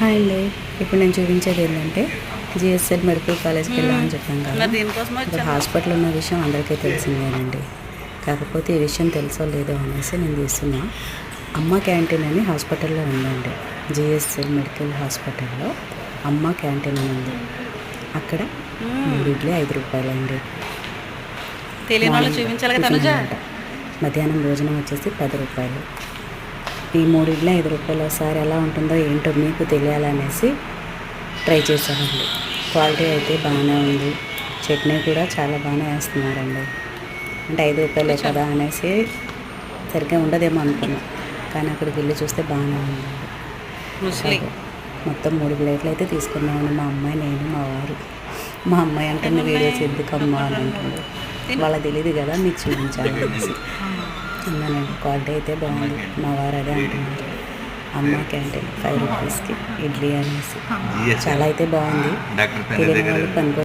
Hi అండి. ఇప్పుడు నేను చూపించేది ఏంటంటే జిఎస్ఎల్ మెడికల్ కాలేజ్కి వెళ్ళామని చెప్పాను కదా. హాస్పిటల్ ఉన్న విషయం అందరికీ తెలిసిందేనండి కాకపోతే ఈ విషయం తెలుసో లేదో అనేసి నేను తీస్తున్నా అమ్మ క్యాంటీన్ అని హాస్పిటల్లో ఉందండి. జిఎస్ఎల్ మెడికల్ హాస్పిటల్లో అమ్మ క్యాంటీన్ అని ఉంది. అక్కడ మూడు ఇడ్లీ ఐదు రూపాయలండి. మధ్యాహ్నం భోజనం వచ్చేసి పది రూపాయలు. ఈ మూడు ఇడ్లీ ఐదు రూపాయలు ఒకసారి ఎలా ఉంటుందో ఏంటో మీకు తెలియాలనేసి ట్రై చేశానండి. క్వాలిటీ అయితే బాగానే ఉంది. చట్నీ కూడా చాలా బాగానే వేస్తున్నారండి. అంటే ఐదు రూపాయలే కదా అనేసి సరిగ్గా ఉండదేమో అనుకున్నా. కానీ అక్కడికి వెళ్ళి చూస్తే బాగానే ముస్లి మొత్తం మూడు ప్లేట్లు అయితే తీసుకున్నామండి మా అమ్మాయి నేను మా వారు. మా అమ్మాయి అంటుంది వీడియోస్ ఎందుకమ్మా అని అంటుంది. వాళ్ళకి తెలియదు కదా మీకు చూపించాలి అనేసి అన్నానండి క్వాలిటీ అయితే బాగుంది. మా వారు అదే అంటున్నారు. అమ్మ క్యాంటీన్ ఫైవ్ రూపీస్కి ఇడ్లీ అనేసి. చాలా అయితే బాగుంది. పెన్ వాళ్ళు పనుకో